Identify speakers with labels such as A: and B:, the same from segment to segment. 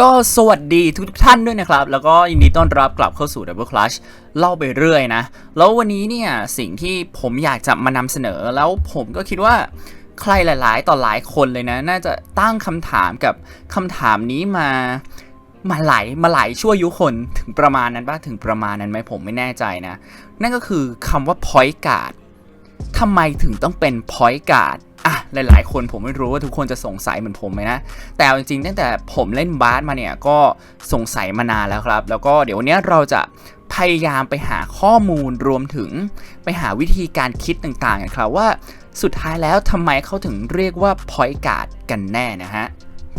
A: ก็สวัสดีทุกท่านด้วยนะครับ แล้วก็ยินดีต้อนรับกลับเข้าสู่ Double Clutch เล่าไปเรื่อยนะ แล้ววันนี้เนี่ยสิ่งที่ผมอยากจะมานำเสนอ แล้วผมก็คิดว่าใครหลาย ๆ ต่อหลายคนเลยนะ น่าจะตั้งคำถามกับคำถามนี้มามาหลายมาหลายชั่วยุคนถึงประมาณนั้นป่ะถึงประมาณนั้นไหมผมไม่แน่ใจนะ นั่นก็คือคำว่า point guard ทำไมถึงต้องเป็น point guard หลาย ๆ คนผมไม่รู้ว่าทุกคนจะสงสัยเหมือนผมไหมนะ แต่จริงๆตั้งแต่ผมเล่นบาสมาเนี่ยก็สงสัยมานานแล้วครับ แล้วก็เดี๋ยววันนี้เราจะพยายามไปหาข้อมูลรวมถึงไปหาวิธีการคิดต่างๆกันครับว่าสุดท้ายแล้วทำไมเขาถึงเรียกว่า point guard กันแน่นะฮะ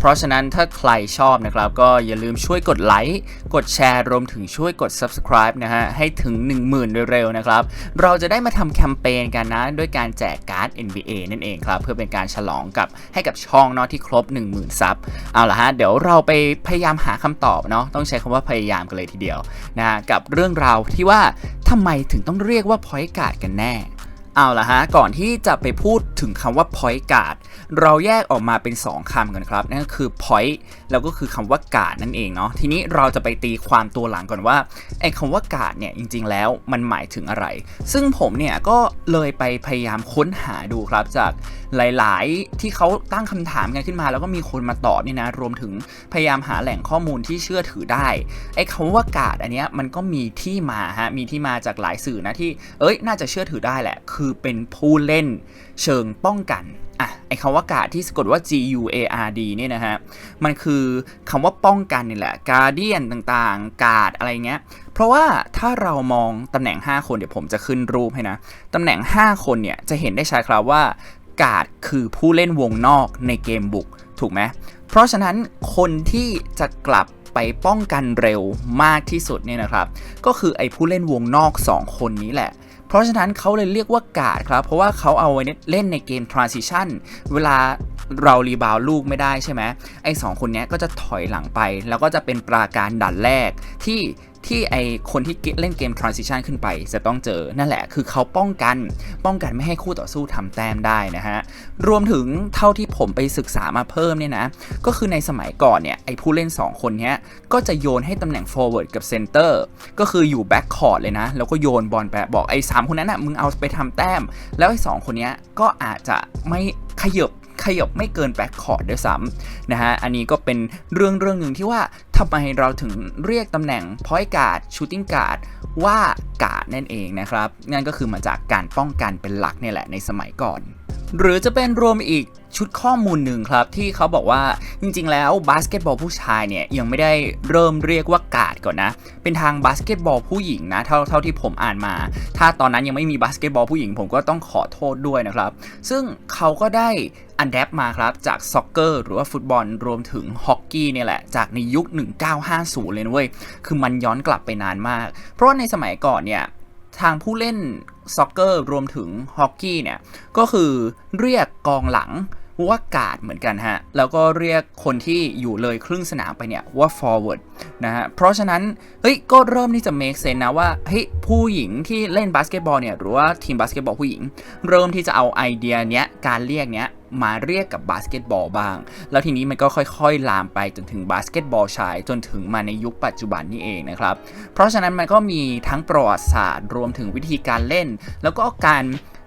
A: เพราะฉะนั้นถ้าใครชอบนะครับ ก็อย่าลืมช่วยกดไลค์กดแชร์รวมถึงช่วยกด subscribe นะฮะให้ถึง 10,000เร็วนะครับ เราจะได้มาทำแคมเปญกันนะด้วยการแจกการ์ด NBA นั่นเองครับ เพื่อเป็นการฉลองกับให้กับช่องเนาะที่ครบ 10,000 ซับเอาละฮะเดี๋ยวเราไปพยายามหาคำตอบเนาะต้องใช้คำว่าพยายามกันเลยทีเดียวนะฮะกับเรื่องราวที่ว่าทำไมถึงต้องเรียกว่า point guard กันแน่ เอาละฮะ ก่อนที่จะไปพูดถึงคำว่า point guard เราแยกออกมาเป็น 2คำกันครับ นั่นก็คือ point แล้วก็คือคำว่า guard นั่นเองเนาะ ทีนี้เราจะไปตีความตัวหลังก่อนว่าไอ้คำว่า guard เนี่ยจริง ๆ แล้วมันหมายถึงอะไร ซึ่งผมเนี่ยก็เลยไปพยายามค้นหาดูครับจาก หลาย ๆ ที่เขาตั้งคำถามกันขึ้นมา แล้วก็มีคนมาตอบนี่นะ รวมถึงพยายามหาแหล่งข้อมูลที่เชื่อถือได้ ไอ้คำว่ากาดอันเนี้ยมันก็มีที่มาฮะ มีที่มาจากหลายสื่อนะที่ เอ้ย น่าจะเชื่อถือได้แหละ คือเป็นผู้เล่นเชิงป้องกันอะไอ้คำว่ากาดที่สะกดว่า G U A R D เนี่ยนะฮะ มันคือคำว่าป้องกันนี่แหละ guardian ต่างๆ กาดอะไรเงี้ย เพราะว่าถ้าเรามองตำแหน่ง 5 คนเดี๋ยวผมจะขึ้นรูปให้นะ ตำแหน่ง 5 คนเนี่ยจะเห็นได้ชัดครับว่า กาดคือผู้เล่นวงนอกในเกมบุก ถูกไหมเพราะฉะนั้นคนที่จะกลับไปป้องกันเร็วมากที่สุดเนี่ยนะครับ ก็คือไอ้ผู้เล่นวงนอก 2 คนนี้แหละ เพราะฉะนั้นเขาเลยเรียกว่ากาดครับ เพราะว่าเขาเอาไว้เล่นในเกม transition เวลาเรารีบาวลูกไม่ได้ใช่ไหมไอ้สองคนนี้ก็จะถอยหลังไป แล้วก็จะเป็นปราการดันแรกที่ ที่ไอคนที่เล่นเกม transition ขึ้นไป จะต้องเจอนั่นแหละคือเขาป้องกัน ป้องกันไม่ให้คู่ต่อสู้ทำแต้มได้นะฮะ รวมถึงเท่าที่ผมไปศึกษามาเพิ่มเนี่ยนะ ก็คือในสมัยก่อนเนี่ยไอผู้เล่น 2 คนเนี้ยก็จะโยนให้ตำแหน่ง forward กับ center ก็คืออยู่ back court เลยนะ แล้วก็โยนบอลไปบอกไอ้สามคนนั้นอะมึงเอาไปทำแต้ม แล้วไอ้สองคนเนี้ยก็อาจจะไม่ขยบ ขยบไม่เกินแบ็คคอร์ดด้วยซ้ำนะฮะ อันนี้ก็เป็นเรื่องเรื่องหนึ่งที่ว่าทำไมเราถึงเรียกตำแหน่งพอยการ์ดชูติงการ์ดว่ากาดนั่นเองนะครับ นั่นก็คือมาจากการป้องกันเป็นหลักเนี่ยแหละในสมัยก่อน หรือจะเป็นรวมอีกชุดข้อมูลหนึ่งครับ ที่เขาบอกว่าจริงๆ แล้วบาสเกตบอลผู้ชายเนี่ย ยังไม่ได้เริ่มเรียกว่ากาดก่อนนะ เป็นทางบาสเกตบอลผู้หญิงนะ เท่าเท่าที่ผมอ่านมา ถ้าตอนนั้นยังไม่มีบาสเกตบอลผู้หญิงผมก็ต้องขอโทษด้วยนะครับ ซึ่งเขาก็ได้อันแดปมาครับจากซ็อกเกอร์หรือว่าฟุตบอลรวมถึงฮอกกี้เนี่ยแหละ จากในยุค 1950 เลยนะเว้ยคือมันย้อนกลับไปนานมาก เพราะในสมัยก่อนเนี่ยทางผู้เล่น ซ็อกเกอร์รวมถึงฮอกกี้เนี่ย ก็คือเรียกกองหลังว่ากาดเหมือนกันฮะ แล้วก็เรียกคนที่อยู่เลยครึ่งสนามไปเนี่ยว่า forward นะฮะ เพราะฉะนั้น เฮ้ย ก็เริ่มที่จะ make sense นะว่า เฮ้ย ผู้หญิงที่เล่นบาสเกตบอลเนี่ย หรือว่าทีมบาสเกตบอลผู้หญิง เริ่มที่จะเอาไอเดียเนี้ย การเรียกเนี้ย มาเรียกกับบาสเกตบอลบ้าง แล้วทีนี้มันก็ค่อยๆ ลามไปจนถึงบาสเกตบอลชายจนถึงมาในยุคปัจจุบันนี่เองนะครับ เพราะฉะนั้นมันก็มีทั้งประวัติศาสตร์ รวมถึงวิธีการเล่น แล้วก็การ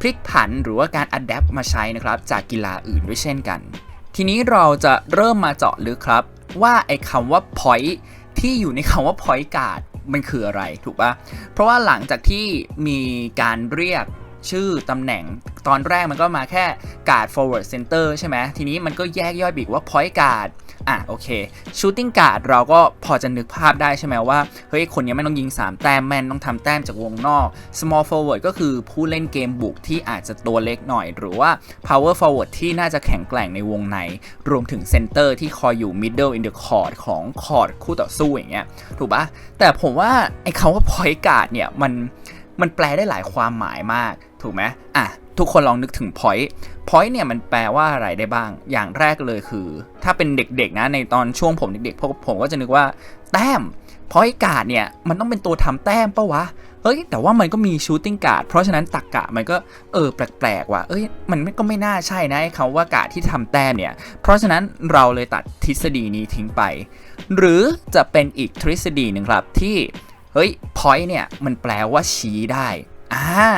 A: พลิกผันหรือว่าการอัดแอปมาใช้นะครับจากกีฬาอื่นด้วยเช่นกัน ทีนี้เราจะเริ่มมาเจาะลึกครับ ว่าไอ้คำว่า point ที่อยู่ในคำว่า point guard มันคืออะไรถูกปะเพราะว่าหลังจากที่มีการเรียก ชื่อตำแหน่ง ตอนแรกมันก็มาแค่ guard forward center ใช่ไหมทีนี้มันก็แยกย่อยบีกว่า point guard อะโอเค shooting guard เราก็พอจะนึกภาพได้ใช่ไหมว่า เฮ้ย คนนี้ไม่ต้องยิง 3 แต้มแม่นต้องทำแต้มจากวงนอก small forward ก็คือผู้เล่นเกมบุกที่อาจจะตัวเล็กหน่อย หรือว่า power forward ที่น่าจะแข็งแกร่งในวงใน รวมถึง center ที่คอยอยู่ middle in the court ของ court คู่ต่อสู้อย่างเงี้ยถูกปะแต่ผมว่าไอ้คำว่า point guard เนี่ยมัน มันแปลได้หลายความหมายมาก ถูกไหมอะ ทุกคนลองนึกถึง point point เนี่ยมันแปลว่าอะไรได้บ้าง อย่างแรกเลยคือ ถ้าเป็นเด็กๆนะ ในตอนช่วงผมเด็กๆพวกผมก็จะนึกว่า แต้ม point guard เนี่ย มันต้องเป็นตัวทำแต้มปะวะ เฮ้ย แต่ว่ามันก็มี shooting guard เพราะฉะนั้นตักกะมันก็ เออ แปลกๆว่ะ เอ้ย มันก็ไม่น่าใช่นะไอ้คำว่ากาดที่ทำแต้มเนี่ย เพราะฉะนั้นเราเลยตัดทฤษฎีนี้ทิ้งไป หรือจะเป็นอีกทฤษฎีหนึ่งครับที่ เฮ้ย point เนี่ยมันแปลว่าชี้ได้อ่า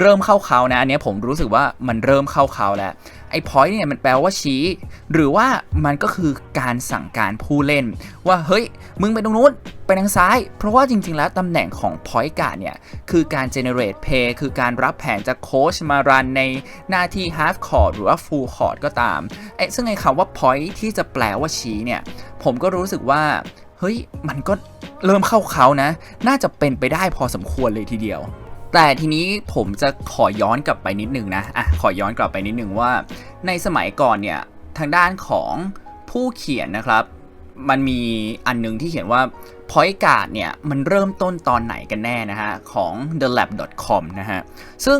A: เริ่มเข้าเขานะอันนี้ผมรู้สึกว่ามันเริ่มเข้าเขาแล้วไอ้ point เนี่ยมันแปลว่าชี้ หรือว่ามันก็คือการสั่งการผู้เล่น ว่าเฮ้ย มึงไปตรงนู้นไปทางซ้าย เพราะว่าจริง ๆ แล้วตำแหน่งของ point guard เนี่ย คือการ generate play คือการรับแผนจากโค้ชมารันในหน้าที่ half court หรือว่า full court ก็ตามไอ้ซึ่งไอ้คำว่า point ที่จะแปลว่าชี้เนี่ย ผมก็รู้สึกว่า เฮ้ย มันก็เริ่มเข้าเขานะ น่าจะเป็นไปได้พอสมควรเลยทีเดียว แต่ทีนี้ผมจะขอย้อนกลับไปนิดนึงนะ อะ ขอย้อนกลับไปนิดนึงว่า ในสมัยก่อนเนี่ย ทางด้านของผู้เขียนนะครับ มันมีอันหนึงที่เขียนว่า point guard เนี่ย มันเริ่มต้นตอนไหนกันแน่นะฮะ ของ thelab.com นะฮะ ซึ่ง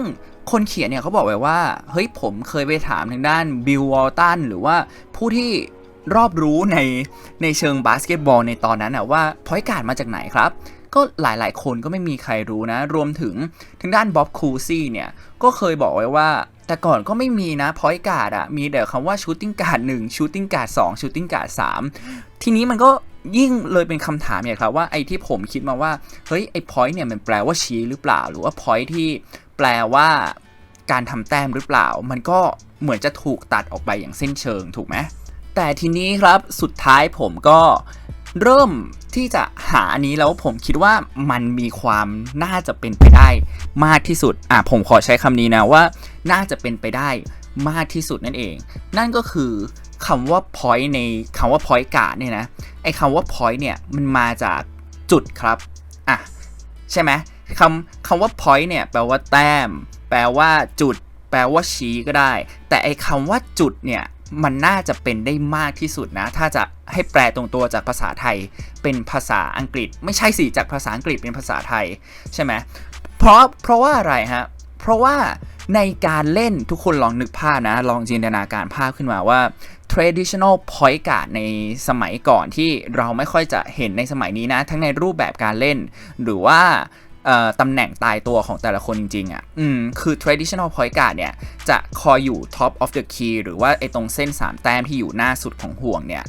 A: คนเขียนเนี่ยเขาบอกไว้ว่า เฮ้ยผมเคยไปถามทางด้านบิลวอลตันหรือว่าผู้ที่ รอบรู้ในในเชิงบาสเกตบอลในตอนนั้นนะว่า point guard มาจากไหนครับ ก็หลายๆ คนก็ไม่มีใครรู้นะ รวมถึงทางด้านบ๊อบคูซี่เนี่ยก็เคยบอกไว้ว่า แต่ก่อนก็ไม่มีนะพอยต์การ์ดอะมีแต่คำว่าชูตติ้งการ์ดหนึ่งชูตติ้งการ์ดสองชูตติ้งการ์ดสามทีนี้มันก็ยิ่งเลยเป็นคำถามอย่างครับว่าไอ้ที่ผมคิดมาว่าเฮ้ยไอ้พอยต์เนี่ยมันแปลว่าชี้หรือเปล่า หรือว่าพอยต์ที่แปลว่าการทำแต้มหรือเปล่า มันก็เหมือนจะถูกตัดออกไปอย่างสิ้นเชิงถูกไหม แต่ทีนี้ครับสุดท้ายผมก็เริ่มที่จะหาอันนี้แล้วผมคิดว่ามันมีความน่าจะเป็นไปได้มากที่สุดอะผมขอใช้คำนี้นะว่า น่าจะเป็นไปได้มากที่สุดนั่นเอง นั่นก็คือคำว่า point ในคำว่า point guard เนี่ยนะไอ้คำว่า point เนี่ยมันมาจากจุดครับอะใช่ไหมคำคำว่า point เนี่ยแปลว่าแต้ม แปลว่าจุด แปลว่าชี้ก็ได้ แต่ไอ้คำว่าจุดเนี่ย มันน่าจะเป็นได้มากที่สุดนะ ถ้าจะให้แปลตรงตัวจากภาษาไทยเป็นภาษาอังกฤษ ไม่ใช่สิจากภาษาอังกฤษเป็นภาษาไทยใช่ไหมเพราะเพราะว่าอะไรฮะเพราะว่าในการเล่นทุกคนลองนึกภาพนะ ลองจินตนาการภาพขึ้นมาว่า traditional point guard ในสมัยก่อนที่เราไม่ค่อยจะเห็นในสมัยนี้นะ ทั้งในรูปแบบการเล่น หรือว่า ตำแหน่งตายตัวของแต่ละคนจริงๆอะ่ะ อืม คือ traditional point guard เนี่ย จะคอยอยู่ top of the key หรือว่าไอ้ตรงเส้น 3 แต้มที่อยู่หน้าสุดของห่วงเนี่ย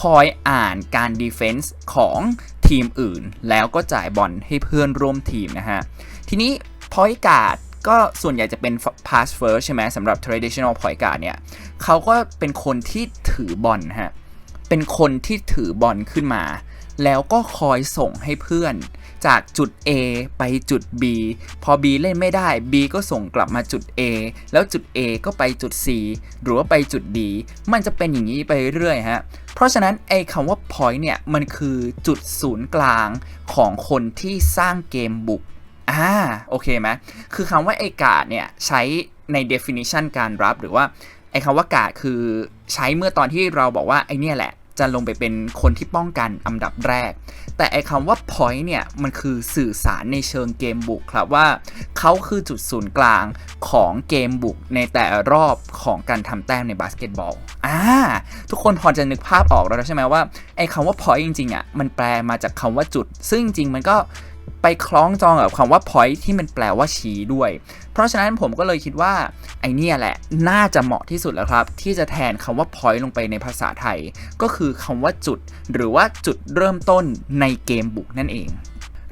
A: คอยอ่านการ defense ของทีมอื่น แล้วก็จ่ายบอลให้เพื่อนร่วมทีมนะฮะ ทีนี้ point guard ก็ส่วนใหญ่จะเป็น pass first ใช่ไหมสำหรับ traditional point guard เนี่ยเขาก็เป็นคนที่ถือบอลฮะ เป็นคนที่ถือบอลขึ้นมา แล้วก็คอยส่งให้เพื่อน จากจุด A ไปจุด B พอ B เล่นไม่ได้ B ก็ส่งกลับมาจุด A แล้วจุด A ก็ไปจุด C หรือว่าไปจุด D มันจะเป็นอย่างนี้ไปเรื่อยฮะเพราะฉะนั้นไอ้คำว่า point เนี่ยมันคือจุดศูนย์กลางของคนที่สร้างเกมบุกอ่าโอเคไหมคือคำว่าไอ้กาดเนี่ยใช้ใน definition การรับหรือว่าไอ้คำว่ากาดคือใช้เมื่อตอนที่เราบอกว่าไอ้เนี่ยแหละ จะลงไปเป็นคนที่ป้องกันอันดับแรก แต่ไอคำว่า point เนี่ย มันคือสื่อสารในเชิงเกมบุกครับว่าเขาคือจุดศูนย์กลางของเกมบุกในแต่รอบของการทำแต้มในบาสเกตบอลอ่าทุกคนพอจะนึกภาพออกแล้วใช่ไหมว่าไอ้คำว่า point จริงๆอะมันแปลมาจากคำว่าจุด ซึ่งจริงๆมันก็ ไปคล้องจองกับคำว่า point ที่มันแปลว่าชี้ด้วย เพราะฉะนั้นผมก็เลยคิดว่าไอเนี่ยแหละน่าจะเหมาะที่สุดแล้วครับ ที่จะแทนคำว่า point ลงไปในภาษาไทย ก็คือคำว่าจุด หรือว่าจุดเริ่มต้นในเกมบุกนั่นเอง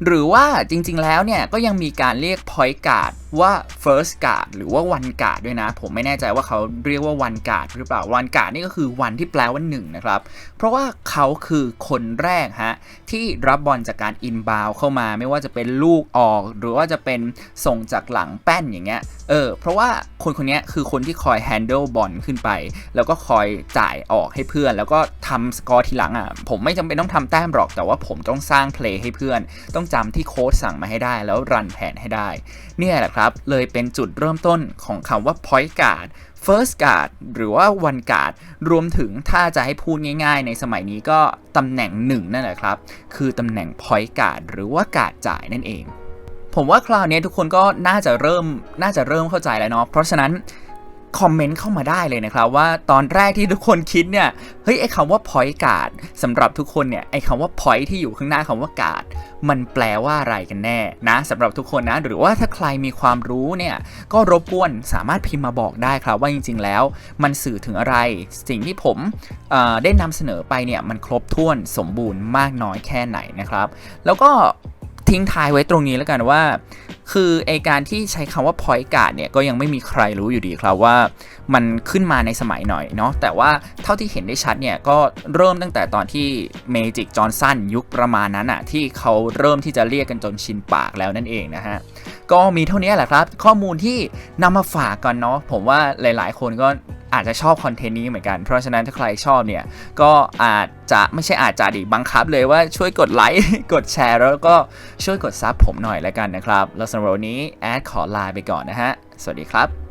A: หรือว่าจริงๆแล้วเนี่ยก็ยังมีการเรียก point guard ว่า first guard หรือว่า one guard ด้วยนะ ผมไม่แน่ใจว่าเขาเรียกว่า one guard หรือเปล่า one guard นี่ก็คือ one ที่แปลว่า1นะครับ เพราะว่าเขาคือคนแรกฮะ ที่รับบอลจากการ inbound เข้ามา ไม่ว่าจะเป็นลูกออก หรือว่าจะเป็นส่งจากหลังแป้นอย่างเงี้ยเออเพราะว่าคนคนนี้คือคนที่คอย handle บอลขึ้นไป แล้วก็คอยจ่ายออกให้เพื่อน แล้วก็ทำสกอร์ทีหลังอะผมไม่จำเป็นต้องทำแต้มหรอกแต่ว่าผมต้องสร้างเพลย์ให้เพื่อนต้องจำที่โค้ชสั่งมาให้ได้ แล้วรันแผนให้ได้ เนี่ยแหละครับ เลยเป็นจุดเริ่มต้นของคำว่า point guard first guard หรือว่า one guard รวมถึงถ้าจะให้พูดง่ายๆ ในสมัยนี้ก็ตำแหน่งหนึ่งนั่นแหละครับ คือตำแหน่ง point guard หรือว่าการ์ดจ่ายนั่นเอง ผมว่าคราวนี้ทุกคนก็น่าจะเริ่มน่าจะเริ่มเข้าใจแล้วเนาะเพราะฉะนั้น คอมเมนต์เข้ามาได้เลยนะครับ ว่าตอนแรกที่ทุกคนคิดเนี่ยเฮ้ยไอ้คำว่า point guard สำหรับทุกคนเนี่ยไอ้คำว่า point ที่อยู่ข้างหน้าคำว่า guard มันแปลว่าอะไรกันแน่นะสำหรับทุกคนนะ หรือว่าถ้าใครมีความรู้เนี่ยก็รบกวนสามารถพิมพ์มาบอกได้ครับว่าจริง ๆ แล้ว มันสื่อถึงอะไรสิ่งที่ผมได้นำเสนอไปเนี่ยมันครบถ้วนสมบูรณ์มากน้อยแค่ไหนนะครับ แล้วก็ ทิ้งท้ายไว้ตรงนี้แล้วกันว่า คือไอการที่ใช้คำว่า point guard เนี่ยก็ยังไม่มีใครรู้อยู่ดีครับว่ามันขึ้นมาในสมัยหน่อยเนาะแต่ว่าเท่าที่เห็นได้ชัดเนี่ยก็เริ่มตั้งแต่ตอนที่เมจิกจอห์นสันยุคประมาณนั้นอะที่เขาเริ่มที่จะเรียกกันจนชินปากแล้วนั่นเองนะฮะก็มีเท่านี้แหละครับ ข้อมูลที่นำมาฝากกันเนาะผมว่าหลาย ๆ คนก็ อาจจะชอบคอนเทนต์นี้เหมือนกัน เพราะฉะนั้นถ้าใครชอบเนี่ย ก็อาจจะไม่ใช่อาจจะดิบังคับเลยว่าช่วยกดไลค์ กดแชร์ แล้วก็ช่วยกดซับผมหน่อยแล้วกันนะครับ แล้วสำหรับวันนี้แอดขอลาไปก่อนนะฮะ สวัสดีครับ